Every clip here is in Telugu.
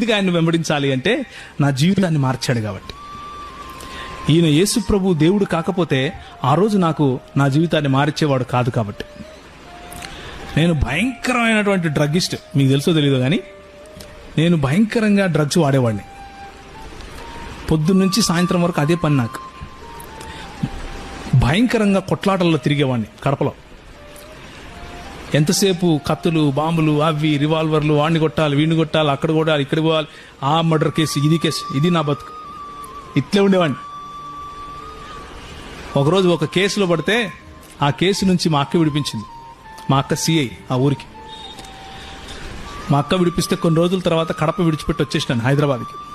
ఎందుకు ఆయన వెంబడించాలి అంటే నా జీవితాన్ని మార్చాడు కాబట్టి. ఈయన యేసు ప్రభు దేవుడు కాకపోతే ఆ రోజు నాకు నా జీవితాన్ని మార్చేవాడు కాదు కాబట్టి. నేను భయంకరమైనటువంటి డ్రగ్గిస్ట్ మీకు తెలుసో తెలియదు కానీ నేను భయంకరంగా డ్రగ్స్ వాడేవాడిని. పొద్దున్న నుంచి సాయంత్రం వరకు అదే పని నాకు. భయంకరంగా కొట్లాటల్లో తిరిగేవాడిని కడపలో. ఎంతసేపు కత్తులు బాంబులు అవి రివాల్వర్లు వాడిని కొట్టాలి వీడిని కొట్టాలి అక్కడ కొట్టాలి ఇక్కడ పోవాలి. ఆ మర్డర్ కేసు ఇది కేసు ఇది నా బతుకు. ఇట్లే ఉండేవాడిని. ఒకరోజు ఒక కేసులో పడితే ఆ కేసు నుంచి మా అక్క విడిపించింది. మా అక్క సిఐ ఆ ఊరికి. మా అక్క విడిపిస్తే కొన్ని రోజుల తర్వాత కడప విడిచిపెట్టి వచ్చేసినాను హైదరాబాద్కి.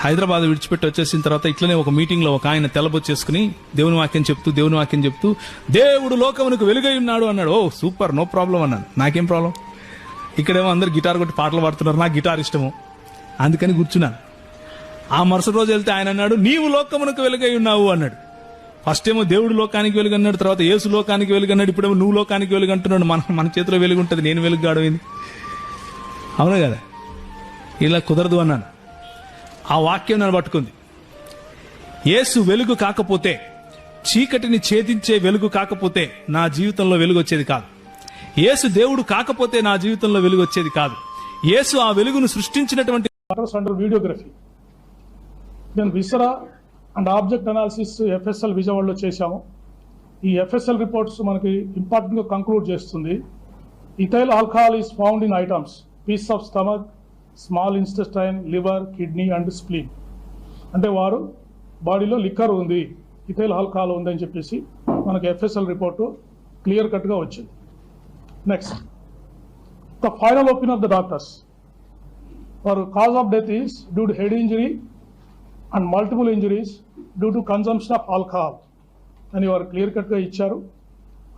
హైదరాబాద్ విడిచిపెట్టి వచ్చేసిన తర్వాత ఇట్లనే ఒక మీటింగ్లో ఒక ఆయన తెల్లబొచ్చేసుకుని దేవుని వాక్యం చెప్తూ దేవుని వాక్యం చెప్తూ దేవుడు లోకమునకు వెలుగై ఉన్నాడు అన్నాడు. ఓ సూపర్ నో ప్రాబ్లం అన్నాను. నాకేం ప్రాబ్లం ఇక్కడేమో అందరు గిటార్ కొట్టి పాటలు పాడుతున్నారు. నాకు గిటార్ ఇష్టము. అందుకని కూర్చున్నాను ఆ మరుసటి రోజు వెళ్తే ఆయన అన్నాడు నీవు లోకమునకు వెలుగై ఉన్నావు అన్నాడు. ఫస్ట్ ఏమో దేవుడు లోకానికి వెలుగన్నాడు తర్వాత యేసు లోకానికి వెలుగన్నాడు ఇప్పుడేమో నువ్వు లోకానికి వెలుగు అంటున్నాడు. మన మన చేతిలో వెలుగు ఉంటుంది నేను వెలుగు గాడమైంది కదా? ఇలా కుదరదు అన్నాను. ఆ వాక్యం నన్ను పట్టుకుంది. యేసు వెలుగు కాకపోతే చీకటిని ఛేదించే వెలుగు కాకపోతే నా జీవితంలో వెలుగు వచ్చేది కాదు. యేసు దేవుడు కాకపోతే నా జీవితంలో వెలుగు వచ్చేది కాదు. యేసు ఆ వెలుగును సృష్టించినటువంటి వీడియోగ్రఫీ నేను viscera and object analysis FSL విజయవాడలో చేశాము. ఈ ఎఫ్ఎస్ఎల్ రిపోర్ట్స్ మనకి ఇంపార్టెంట్గా కంక్లూడ్ చేస్తుంది. Ethyl alcohol is found in items piece of stomach small intestine liver kidney and spleen. అంటే వారు బాడీలో లిక్కర్ ఉంది ఇథైల్ ఆల్కహాల్ ఉందని చెప్పేసి మనకి ఎఫ్ఎస్ఎల్ రిపోర్టు క్లియర్ కట్గా వచ్చింది. Next the final opinion of the doctors వారు cause of death is due to head injury and multiple injuries due to consumption of alcohol అని వారు క్లియర్ కట్గా ఇచ్చారు.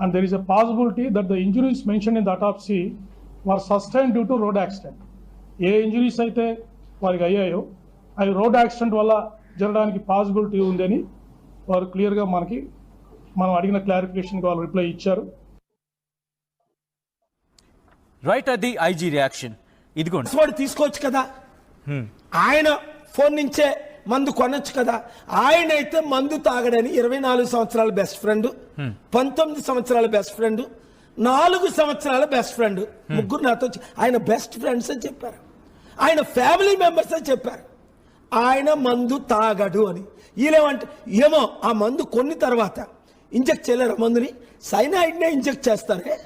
And there is a possibility that the injuries mention in the autopsy were sustain due to road accident. A injuries అయితే వారికి అయ్యాయో అవి రోడ్ యాక్సిడెంట్ వల్ల జరగడానికి పాసిబిలిటీ ఉందని వారు క్లియర్గా మనకి మనం అడిగిన క్లారిఫికేషన్కి వాళ్ళు రిప్లై ఇచ్చారు. రైట్ అది ఐజీ రియాక్షన్. ఇదిగోండి. వాడు తీసుకోవచ్చు కదా? ఆయన ఫోన్ నుంచే మందు కొనొచ్చు కదా? ఆయన అయితే మందు తాగడని ఇరవై నాలుగు సంవత్సరాల బెస్ట్ ఫ్రెండ్ పంతొమ్మిది సంవత్సరాల బెస్ట్ ఫ్రెండ్ నాలుగు సంవత్సరాల బెస్ట్ ఫ్రెండ్ ముగ్గురు నాతో ఆయన బెస్ట్ ఫ్రెండ్స్ అని చెప్పారు. ఆయన ఫ్యామిలీ మెంబర్స్ అని చెప్పారు. ఆయన మందు తాగడు అని. వీళ్ళేమంటే ఏమో ఆ మందు కొన్ని తర్వాత. ఇంజెక్ట్ చేయలేరు మందుని? సైనాయిడ్నే ఇంజెక్ట్ చేస్తారే.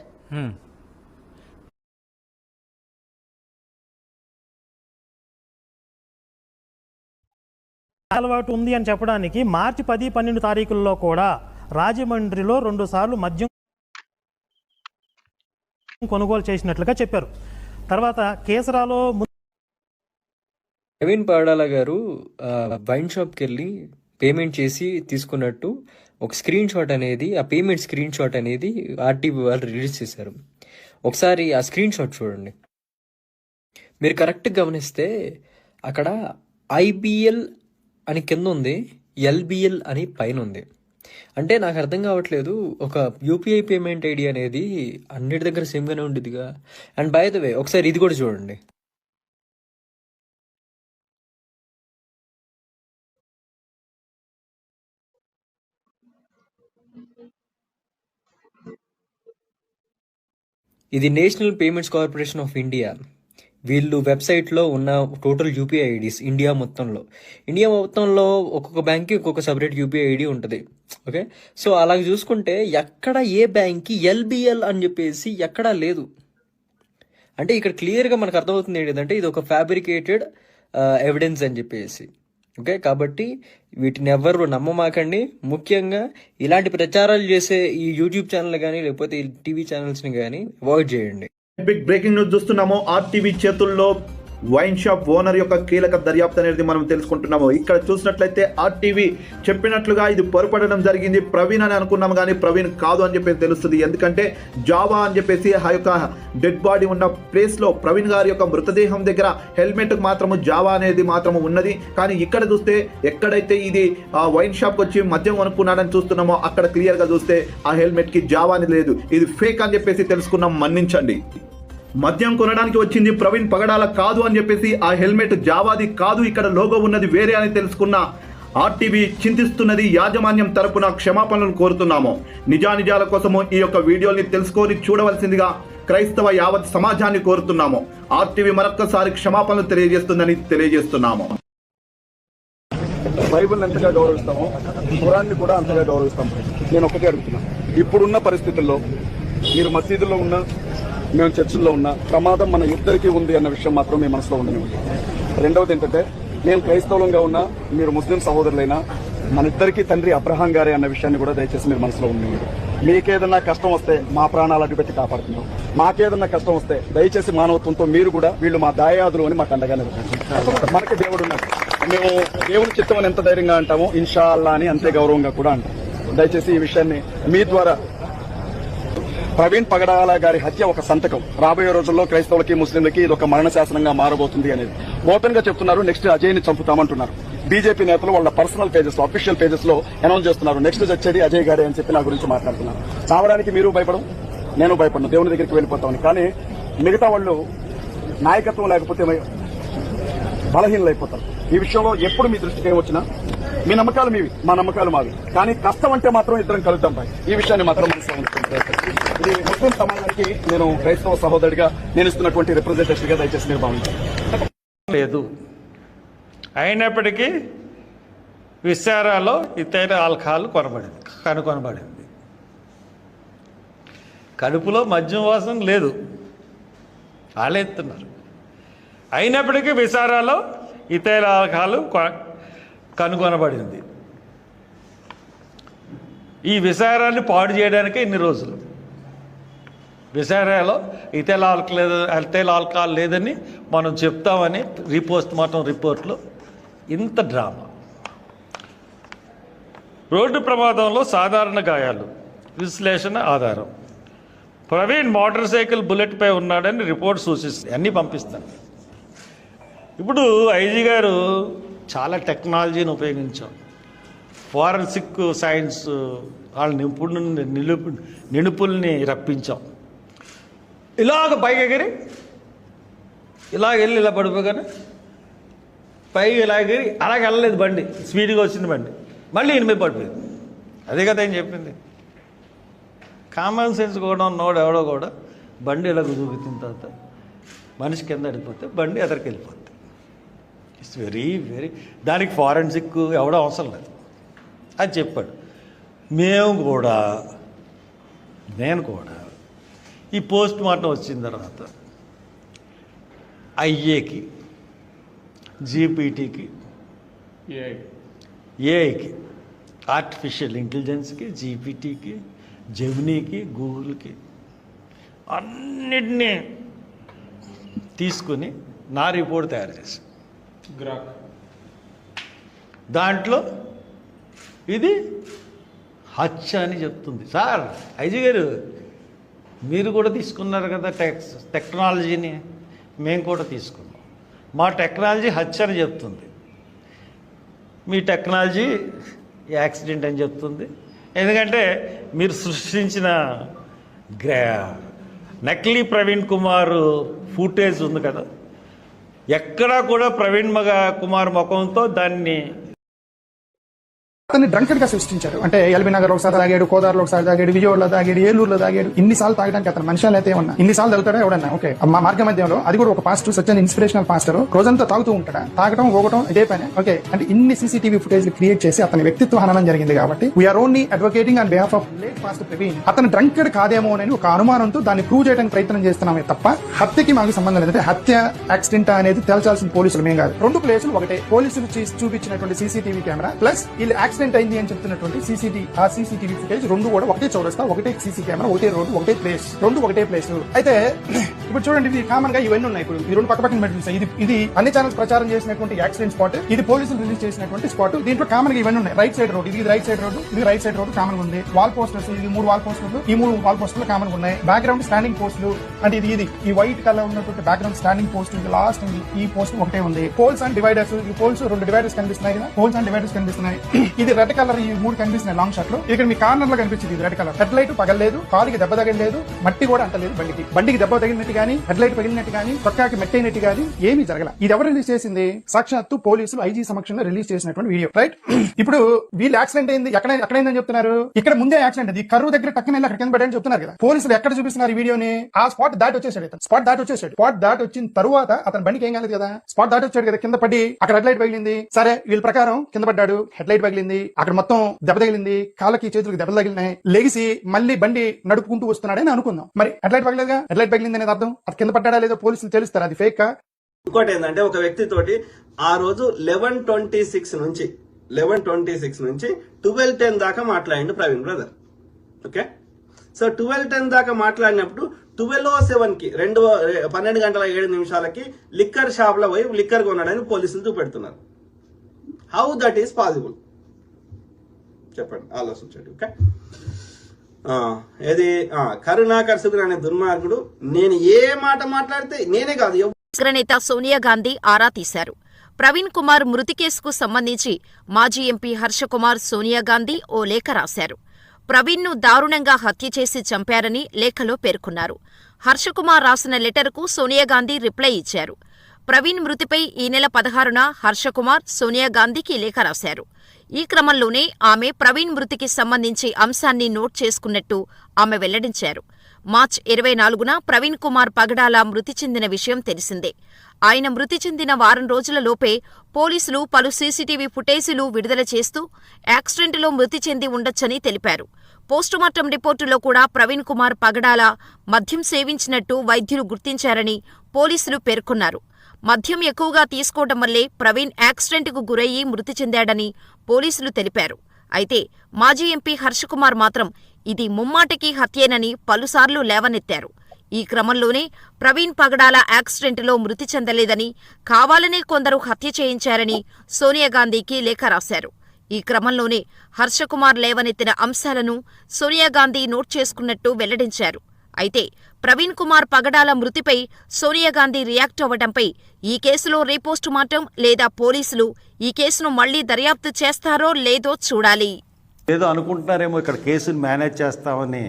అలవాటు ఉంది అని చెప్పడానికి మార్చి పది పన్నెండు తారీఖుల్లో కూడా రాజమండ్రిలో రెండు సార్లు మద్యం కొనుగోలు చేసినట్లుగా చెప్పారు. తర్వాత కేసరాలో నవీన్ పాడాల గారు వైన్ షాప్కి వెళ్ళి పేమెంట్ చేసి తీసుకున్నట్టు ఒక స్క్రీన్ షాట్ అనేది ఆ పేమెంట్ స్క్రీన్ షాట్ అనేది ఆర్టీవీ వాళ్ళు రిలీజ్ చేశారు. ఒకసారి ఆ స్క్రీన్ షాట్ చూడండి. మీరు కరెక్ట్గా గమనిస్తే అక్కడ ఐబిఎల్ అని కింద ఉంది ఎల్బిఎల్ అని పైన ఉంది. అంటే నాకు అర్థం కావట్లేదు. ఒక యూపీఐ పేమెంట్ ఐడి అనేది అన్నిటి దగ్గర సేమ్గానే ఉండేదిగా అండ్ బై ద వే ఒకసారి ఇది కూడా చూడండి. ఇది National Payments Corporation of India వీళ్ళు వెబ్సైట్లో ఉన్న టోటల్ యూపీఐ ఐడీస్ ఇండియా మొత్తంలో. ఇండియా మొత్తంలో ఒక్కొక్క బ్యాంక్కి ఒక్కొక్క సపరేట్ యూపీఐ ఐడి ఉంటుంది. ఓకే? సో అలాగ చూసుకుంటే ఎక్కడ ఏ బ్యాంక్కి ఎల్బిఎల్ అని చెప్పేసి ఎక్కడా లేదు. అంటే ఇక్కడ క్లియర్గా మనకు అర్థమవుతుంది ఏంటంటే ఇది ఒక ఫ్యాబ్రికేటెడ్ ఎవిడెన్స్ అని చెప్పేసి. ఓకే? కాబట్టి వీటిని ఎవ్వరు నమ్మమాకండి. ముఖ్యంగా ఇలాంటి ప్రచారాలు చేసే ఈ యూట్యూబ్ ఛానల్ కానీ లేకపోతే ఈ టీవీ ఛానల్స్ని కానీ అవాయిడ్ చేయండి. బిగ్ బ్రేకింగ్ న్యూస్ చూస్తున్నాము. ఆర్టీవీ చేతుల్లో వైన్ షాప్ ఓనర్ యొక్క కీలక దర్యాప్తు అనేది మనం తెలుసుకుంటున్నాము. ఇక్కడ చూసినట్లయితే ఆర్టీవీ చెప్పినట్లుగా ఇది పొరపడడం జరిగింది. ప్రవీణ్ అని అనుకున్నాము కానీ ప్రవీణ్ కాదు అని చెప్పేసి తెలుస్తుంది. ఎందుకంటే జావా అని చెప్పేసి ఆ యొక్క డెడ్ బాడీ ఉన్న ప్లేస్లో ప్రవీణ్ గారి యొక్క మృతదేహం దగ్గర హెల్మెట్ మాత్రము జావా అనేది మాత్రము ఉన్నది. కానీ ఇక్కడ చూస్తే ఎక్కడైతే ఇది ఆ వైన్ షాప్ వచ్చి మద్యం కొనుక్కున్నాడని చూస్తున్నామో అక్కడ క్లియర్గా చూస్తే ఆ హెల్మెట్కి జావా అని లేదు. ఇది ఫేక్ అని చెప్పేసి తెలుసుకున్నాం. మన్నించండి. మద్యం కొనడానికి వచ్చింది ప్రవీణ్ పగడాల కాదు అని చెప్పేసి ఆ హెల్మెట్ జావాది కాదు ఇక్కడ లోగో ఉన్నది వేరే అని తెలుసుకున్న ఆర్టీవీ చింతిస్తున్నది యాజమాన్యం తరపున క్షమాపణలు కోరుతున్నాము. నిజానిజాల కోసము ఈ యొక్క వీడియోని తెలుసుకొని చూడవలసిందిగా క్రైస్తవ యావత్ సమాజాన్ని కోరుతున్నాము. ఆర్టీవీ మరొక్కసారి క్షమాపణలు తెలియజేస్తుందని తెలియజేస్తున్నాము. బైబిల్ ఎంతగా గౌరవిస్తామో. కురాన్ని కూడా అంతగా గౌరవిస్తాం నేను ఒకటే అడుగుతున్నా. ఇప్పుడున్న పరిస్థితుల్లో మీరు మసీదులో ఉన్నా మేము చర్చిల్లో ఉన్న ప్రమాదం మన ఇద్దరికీ ఉంది అన్న విషయం మాత్రం మీ మనసులో ఉండని రెండవది ఏంటంటే నేను క్రైస్తవులంగా ఉన్నా మీరు ముస్లిం సహోదరులైనా మన ఇద్దరికీ తండ్రి అబ్రహాం గారే అన్న విషయాన్ని కూడా దయచేసి మీరు మనసులో ఉండనివ్వండి మీకేదన్నా కష్టం వస్తే మా ప్రాణాలు అడ్డుపెట్టి కాపాడుతున్నాం. మాకేదన్నా కష్టం వస్తే దయచేసి మానవత్వంతో మీరు కూడా వీళ్ళు మా దాయాదులు అని మాకు అండగా మనకి దేవుడు ఉన్నాడు. మేము దేవుని చిత్తం అని ఎంత ధైర్యంగా అంటామో ఇన్షా అల్లా అని అంతే గౌరవంగా కూడా అంటాం. దయచేసి ఈ విషయాన్ని మీ ద్వారా ప్రవీణ్ పగడాల గారి హత్య ఒక సంతకం. రాబోయే రోజుల్లో క్రైస్తవులకి ముస్లింలకి ఇది ఒక మరణ శాసనంగా మారబోతుంది అనేది. ఓపెన్గా చెప్తున్నారు నెక్స్ట్ అజయ్ని చంపుతామంటున్నారు. బీజేపీ నేతలు వాళ్ళ పర్సనల్ పేజెస్లో అఫీషియల్ పేజెస్లో అనౌన్స్ చేస్తున్నారు. నెక్స్ట్ వచ్చేది అజయ్ గారే అని చెప్పి నా గురించి మాట్లాడుతున్నారు. చావడానికి మీరు భయపడం నేను భయపడను దేవుని దగ్గరికి వెళ్ళిపోతామని. కానీ మిగతా వాళ్ళు నాయకత్వం లేకపోతే బలహీనలు ఈ విషయంలో ఎప్పుడు మీ దృష్టికి ఏమొచ్చినా మీ నమ్మకాలు మీవి మా నమ్మకాలు మావి. కానీ కష్టం అంటే మాత్రం ఇద్దరం కలుద్దాం పై ఈ విషయాన్ని మాత్రం మనసులో ఇది ముస్లిం సమాజానికి నేను క్రైస్తవ సహోదరుడిగా నేను ఇస్తున్నటువంటి రిప్రజెంటేషన్గా దయచేసి మీరు భావించారు లేదు. అయినప్పటికీ విశారాలో ఇతర ఆల్కహాల్ కొనబడింది కనుకొనబడింది కడుపులో మద్యం వాసన లేదు. ఆలేస్తున్నారు అయినప్పటికీ విశారాలో ఇతర ఆల్కహాల్ కొ- కనుగొనబడింది. ఈ విసారాన్ని పాడు చేయడానికే ఇన్ని రోజులు. విసారాలో ఇతేల్ ఆల్కహాల్ లేదు ఇతేల్ ఆల్కహాల్ లేదని మనం చెప్తామని రీపోస్ట్ మార్టం రిపోర్ట్లో ఇంత డ్రామా. రోడ్డు ప్రమాదంలో సాధారణ గాయాలు. విశ్లేషణ ఆధారం. ప్రవీణ్ మోటార్ సైకిల్ బుల్లెట్పై ఉన్నాడని రిపోర్ట్ సూచిస్తుంది. అన్నీ పంపిస్తాను. ఇప్పుడు ఐజీ గారు చాలా టెక్నాలజీని ఉపయోగించాం. ఫారెన్సిక్ సైన్స్ వాళ్ళ నిపుణు నిలుపు నిపుణుల్ని రప్పించాం. ఇలాగ పైకి ఎగిరి ఇలా వెళ్ళి ఇలా పడిపోగానే పైకి ఇలా ఎగిరి అలాగ వెళ్ళలేదు బండి. స్పీడ్గా వచ్చింది బండి. మళ్ళీ ఈయన పడిపోయింది. అదే కదా ఏం చెప్పింది. కామన్ సెన్స్ కూడా ఉన్నోడు ఎవడో కూడా బండి ఇలా దూకుతున్న తర్వాత మనిషి కింద పడిపోతే బండి ఎదరికి వెళ్ళిపోతుంది ఇట్స్ వెరీ వెరీ దానికి ఫారెన్సిక్ ఎవడో అవసరం లేదు. అది చెప్పాడు. మేము కూడా నేను కూడా ఈ పోస్ట్ మార్టం వచ్చిన తర్వాత ఐఏకి జీపీటీకి ఏఐకి ఆర్టిఫిషియల్ ఇంటెలిజెన్స్కి జీపీటీకి జెమినీకి గూగుల్కి అన్నిటినీ తీసుకుని నా రిపోర్ట్ తయారు చేశాను దాంట్లో ఇది హత్య అని చెప్తుంది. సార్ ఐజీ గారు మీరు కూడా తీసుకున్నారు కదా టెక్స్ టెక్నాలజీని మేము కూడా తీసుకున్నాం. మా టెక్నాలజీ హత్య అని చెప్తుంది. మీ టెక్నాలజీ యాక్సిడెంట్ అని చెప్తుంది. ఎందుకంటే మీరు సృష్టించిన గ్రా నకిలీ ప్రవీణ్ కుమార్ ఫుటేజ్ ఉంది కదా. ఎక్కడా కూడా ప్రవీణ్ మగ కుమార్ ముఖంతో దాన్ని అతన్ని డ్రంకెడ్గా సృష్టించారు. అంటే ఎల్బీ నగర్ ఒకసారి తాగాడు కోదారులో ఒకసారి తాగాడు విజయవాడలో తాగాడు ఏలూరులో తాగాడు. ఇన్నిసార్లు తాగడానికి అతను మనుషులు అయితే ఏమన్నా? ఇన్నిసార్లు తాగుతాడా ఎవడన్నా? ఓకే. మా మార్గ మధ్యంలో అది కూడా ఒక పాస్టర్ సచ్ అని ఇన్స్పిరేషనల్ పాస్టర్. రోజంతా తాగుతూ ఉంటాడా? తాగడం పోగటం ఇదే పని. ఓకే. అంటే ఇన్ని సీసీటీవీ ఫుటేజ్ క్రియేట్ చేసి అతని వ్యక్తిత్వ హననం జరిగింది కాబట్టి we're only advocating and behalf of late pastor Praveen అతను డ్రంకెడ్ కాదేమో అని ఒక అనుమానంతో దాన్ని ప్రూవ్ చేయడానికి ప్రయత్నం చేస్తున్నామే తప్ప హత్యకి మాకు సంబంధం లేదు. హత్య యాక్సిడెంట్ అనేది తేల్చాల్సిన పోలీసులు మేము కాదు. రెండు ప్లేసులు ఒకటే. పోలీసులు చూపించినటువంటి సీసీటీవీ కెమెరా ప్లస్ వీళ్ళు యాక్సిడెంట్ అయింది అని చెప్తున్నటువంటి సీసీటీ ఆ సీసీటీవీ ఫుటేజ్ రెండు కూడా ఒకటే చౌరస్తా ఒకటే సీసీ కెమెరా ఒకటే రోడ్డు ఒకటే ప్లేస్ రెండు ఒకటే ప్లేస్. అయితే ఇప్పుడు చూడండి ఇది కామన్గా ఇవన్నీ ఉన్నాయి. ఇప్పుడు ఈ రెండు పక్క పక్కన పెట్టి ఇది ఇది అన్ని ఛానల్స్ ప్రచారం చేసినటువంటి యాక్సిడెంట్ స్పాట్. ఇది పోలీసులు రిలీజ్ చేసినటువంటి స్పాట్. దీంట్లో కామన్గా ఇవన్నీ ఉన్నాయి. రైట్ సైడ్ రోడ్ ఇది రైట్ సైడ్ రోడ్ ఇది రైట్ సైడ్ రోడ్ కామన్ ఉంది. వాల్ పోస్టర్స్ ఇది మూడు వాల్ పోస్టర్లు ఈ మూడు వాల్ పోస్టర్లు కామన్ ఉన్నాయి. బ్యాక్గ్రౌండ్ స్టాండింగ్ పోస్టులు అంటే ఇది ఇది ఈ వైట్ కలర్ ఉన్నటువంటి బ్యాక్గ్రౌండ్ స్టాండింగ్ పోస్ట్ ఇది లాస్ట్ ఈ పోస్ట్ ఒకటే ఉంది. పోల్స్ అండ్ డివైడర్స్ ఈ పోల్స్ రెండు డివైడర్స్ కనిపిస్తున్నాయి కదా. పోల్స్ అండ్ డివైడర్స్ కనిపిస్తున్నాయి. ఇది రెడ్ కలర్ ఈ మూడు కనిపిస్తున్నాయి లాంగ్ షాట్లో. ఇక్కడ మీ కార్నర్లో కనిపించింది ఇది రెడ్ కలర్. హెడ్ లైట్ పగలలేదు కాలుకి దెబ్బ తగలలేదు మట్టి కూడా అంటలేదు బండికి. బండికి దెబ్బ తగిలినట్టు గానీ హెడ్ లైట్ పగిలినట్టు గానీ చొక్కాకి మెట్టయినట్టు గానీ ఏమీ జరగల. ఇది ఎవరు రిలీజ్ చేసింది? సాక్షాత్తు పోలీసులు ఐజీ సమక్షంలో రిలీజ్ చేసినటువంటి వీడియో రైట్ ఇప్పుడు వీళ్ళు యాక్సిడెంట్ అయింది ఎక్కడ ఎక్కడైందని చెప్తున్నారు? ఇక్కడ ముందే యాక్సిడెంట్ అది. కరువు దగ్గర టక్కన వెళ్ళి అక్కడ కింద పడ్డాయని చెప్తున్నారు కదా. పోలీసులు ఎక్కడ చూపిస్తున్నారు ఈ వీడియోని ఆ స్పాట్ దాటి వచ్చేసాడు ఇతను. స్పాట్ దాటి వచ్చేసాడు. స్పాట్ దాటి వచ్చిన తరువాత అతని బండికి ఏం కాలేదు కదా. స్పాట్ దాటి వచ్చాడు కదా కింద పడి అక్కడ హెడ్ లైట్ పగిలింది. సరే వీళ్ళ ప్రకారం కింద పడ్డాడు హెడ్ లైట్ పగిలింది. అక్కడ మొత్తం దెబ్బ తగిలింది కాళ్ళకి చేతులకు దెబ్బలు తగిలినాయి. లెగిసి మళ్ళీ బండి నడుపుకుంటూ వస్తున్నాడని అనుకుందాం. మరి హెడ్లైట్ పగలేదుగా? హెడ్లైట్ పగిలింది అనేది అర్థం? అది కింద పడ్డా లేదో పోలీసులు తెలుస్తారు? అది ఫేక్? ఇంకోటి ఏంటంటే ఒక వ్యక్తి తోటి ఆ రోజు లెవెన్ ట్వంటీ సిక్స్ నుంచి లెవెన్ ట్వంటీ సిక్స్ నుంచి ట్వెల్వ్ టెన్ దాకా మాట్లాడిండు Praveen brother. Okay? So twelve ten దాకా మాట్లాడినప్పుడు ట్వెల్వ్ ఓ సెవెన్కి రెండు పన్నెండు గంటల ఏడు నిమిషాలకి లిక్కర్ షాప్లో పోయి లిక్కర్ కొన్నాడని పోలీసులు చూపెడుతున్నారు. హౌ దట్ ఈస్ పాసిబుల్ చెప్పండి ఆలోచించండి ఓకే? ఏది? కరుణాకర్ అనే దుర్మార్గుడు నేను ఏ మాట మాట్లాడితే నేనే కాదు అగ్రనేత సోనియా గాంధీ ఆరా తీశారు. ప్రవీణ్ కుమార్ మృతి కేసుకు సంబంధించి మాజీ ఎంపీ హర్షకుమార్ సోనియా గాంధీ ఓ లేఖ రాశారు. ప్రవీణ్ను దారుణంగా హత్య చేసి చంపారని లేఖలో పేర్కొన్నారు. హర్షకుమార్ రాసిన లెటర్కు సోనియా గాంధీ రిప్లై ఇచ్చారు. ప్రవీణ్ మృతిపై ఈ నెల పదహారున హర్షకుమార్ సోనియా గాంధీకి లేఖ రాశారు. ఈ క్రమంలోనే ఆమె ప్రవీణ్ మృతికి సంబంధించి అంశాన్ని నోట్ చేసుకున్నట్టు ఆమె వెల్లడించారు. మార్చ్ ఇరవై నాలుగున ప్రవీణ్ కుమార్ పగడాల మృతి చెందిన విషయం తెలిసిందే. ఆయన మృతి చెందిన వారం రోజుల లోపే పోలీసులు పలు సీసీటీవీ ఫుటేజీలు విడుదల చేస్తూ యాక్సిడెంట్లో మృతి చెంది ఉండొచ్చని తెలిపారు. పోస్టుమార్టం రిపోర్టులో కూడా ప్రవీణ్ కుమార్ పగడాల మద్యం సేవించినట్టు వైద్యులు గుర్తించారని పోలీసులు పేర్కొన్నారు. మద్యం ఎక్కువగా తీసుకోవడం వల్లే ప్రవీణ్ యాక్సిడెంట్కు గురయ్యి మృతి చెందాడని పోలీసులు తెలిపారు. అయితే మాజీ ఎంపీ హర్షకుమార్ మాత్రం ఇది ముమ్మాటికి హత్యేనని పలుసార్లు లేవనెత్తారు. ఈ క్రమంలోనే ప్రవీణ్ పగడాల యాక్సిడెంట్లో మృతి చెందలేదని కావాలనే కొందరు హత్య చేయించారని సోనియా గాంధీకి లేఖ రాశారు. ఈ క్రమంలోనే హర్షకుమార్ లేవనెత్తిన అంశాలను సోనియా గాంధీ నోట్ చేసుకున్నట్టు వెల్లడించారు. అయితే ప్రవీణ్ కుమార్ పగడాల మృతిపై సోనియా గాంధీ రియాక్ట్ అవ్వడంపై ఈ కేసులో రీపోస్టు మార్టం లేదా పోలీసులు ఈ కేసును మళ్ళీ దర్యాప్తు చేస్తారో లేదో చూడాలి. ఏదో అనుకుంటున్నారేమో ఇక్కడ కేసుని మేనేజ్ చేస్తామని.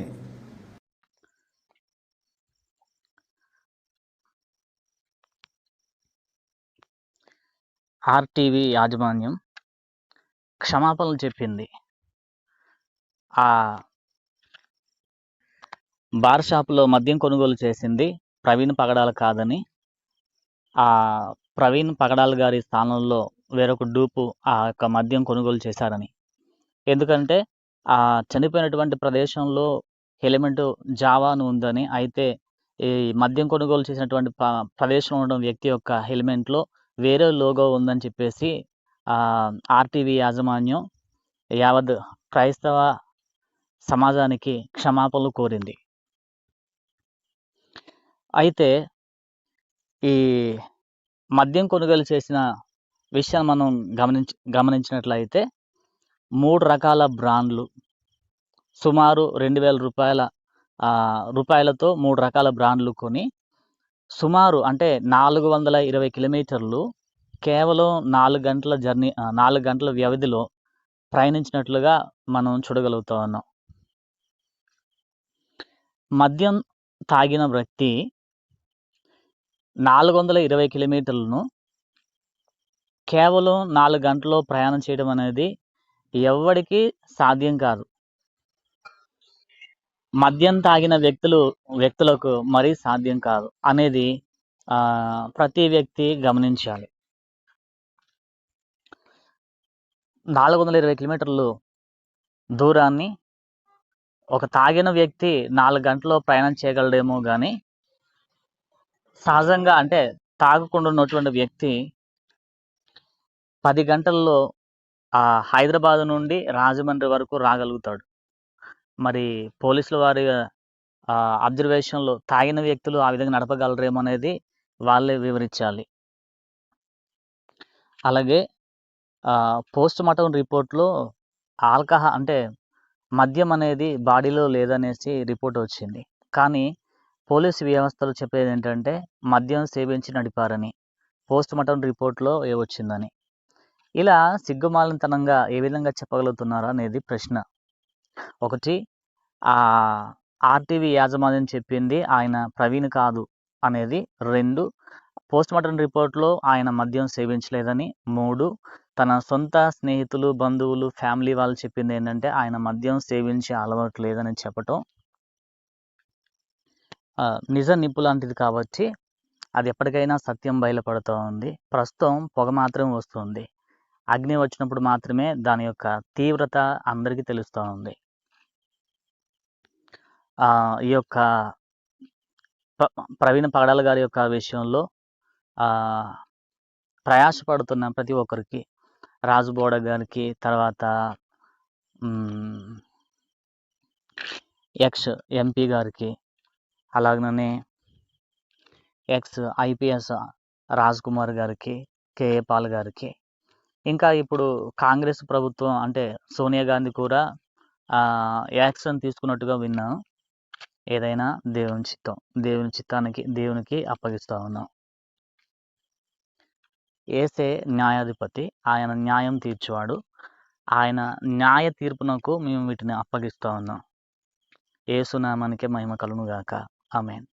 ఆర్టీవీ యాజమాన్యం క్షమాపణలు చెప్పింది. ఆ బార్ షాప్లో మద్యం కొనుగోలు చేసింది ప్రవీణ్ పగడాల కాదని. ఆ ప్రవీణ్ పగడాల గారి స్థానంలో వేరొక డూపు ఆ యొక్క మద్యం కొనుగోలు చేశారని. ఎందుకంటే ఆ చనిపోయినటువంటి ప్రదేశంలో ఎలిమెంట్ జావా అని ఉందని అయితే ఈ మద్యం కొనుగోలు చేసినటువంటి ప్రదేశంలో ఉన్న వ్యక్తి యొక్క హెల్మెట్లో వేరే లోగో ఉందని చెప్పేసి ఆర్టీవీ యాజమాన్యం యావత్ క్రైస్తవ సమాజానికి క్షమాపణలు కోరింది. అయితే ఈ మద్యం కొనుగోలు చేసిన విషయాన్ని మనం గమనించ గమనించినట్లయితే మూడు రకాల బ్రాండ్లు. సుమారు రెండు వేల రూపాయల రూపాయలతో మూడు రకాల బ్రాండ్లు కొని సుమారు అంటే నాలుగు వందల ఇరవై కిలోమీటర్లు కేవలం నాలుగు గంటల జర్నీ నాలుగు గంటల వ్యవధిలో ప్రయాణించినట్లుగా మనం చూడగలుగుతా ఉన్నాం. మద్యం తాగిన వ్యక్తి నాలుగు వందల ఇరవై కిలోమీటర్లను కేవలం నాలుగు గంటల్లో ప్రయాణం చేయడం అనేది ఎవ్వడికి సాధ్యం కాదు. మద్యం తాగిన వ్యక్తులు వ్యక్తులకు మరీ సాధ్యం కాదు అనేది ప్రతి వ్యక్తి గమనించాలి. నాలుగు వందల ఇరవై కిలోమీటర్లు దూరాన్ని ఒక తాగిన వ్యక్తి నాలుగు గంటల్లో ప్రయాణం చేయగలడేమో కానీ సహజంగా అంటే తాగకుండా ఉన్నటువంటి వ్యక్తి పది గంటల్లో ఆ హైదరాబాద్ నుండి రాజమండ్రి వరకు రాగలుగుతాడు. మరి పోలీసుల వారి అబ్జర్వేషన్లో తాగిన వ్యక్తులు ఆ విధంగా నడపగలరేమో అనేది వాళ్ళే వివరించాలి. అలాగే పోస్ట్ మార్టం రిపోర్ట్లో ఆల్కహాల్ అంటే మద్యం అనేది బాడీలో లేదనేసి రిపోర్ట్ వచ్చింది. కానీ పోలీసు వ్యవస్థలు చెప్పేది ఏంటంటే మద్యం సేవించి నడిపారని పోస్ట్ మార్టం రిపోర్ట్లో ఏ వచ్చిందని. ఇలా సిగ్గుమాలినతనంగా ఏ విధంగా చెప్పగలుగుతున్నారు అనేది ప్రశ్న. ఒకటి ఆ ఆర్టీవీ యాజమాన్యం చెప్పింది ఆయన ప్రవీణ్ కాదు అనేది. రెండు పోస్ట్ మార్టం రిపోర్ట్లో ఆయన మద్యం సేవించలేదని. మూడు తన సొంత స్నేహితులు బంధువులు ఫ్యామిలీ వాళ్ళు చెప్పింది ఏంటంటే ఆయన మద్యం సేవించే అలవాటు లేదని చెప్పటం. నిజ నిప్పు లాంటిది కాబట్టి అది ఎప్పటికైనా సత్యం బయలుపడుతూ ఉంది. ప్రస్తుతం పొగ మాత్రమే వస్తుంది. అగ్ని వచ్చినప్పుడు మాత్రమే దాని యొక్క తీవ్రత అందరికీ తెలుస్తూ ఉంది. ఈ యొక్క ప్రవీణ ప్రవీణ్ పగడాల గారి యొక్క విషయంలో ప్రయాసపడుతున్న ప్రతి ఒక్కరికి రాజుబోడ గారికి తర్వాత ఎక్స్ ఎంపీ గారికి అలాగనే ఎక్స్ ఐపీఎస్ రాజ్ కుమార్ గారికి కేఏ పాల్ గారికి. ఇంకా ఇప్పుడు కాంగ్రెస్ ప్రభుత్వం అంటే సోనియా గాంధీ కూడా యాక్షన్ తీసుకున్నట్టుగా విన్నాను ఏదైనా దేవుని చిత్తం దేవుని చిత్తానికి దేవునికి అప్పగిస్తూ ఉన్నాం. ఏసే న్యాయాధిపతి ఆయన న్యాయం తీర్చేవాడు. ఆయన న్యాయ తీర్పునకు మేము వీటిని అప్పగిస్తూ ఉన్నాం. ఏసునామానికే మహిమ కలును గాక Amen.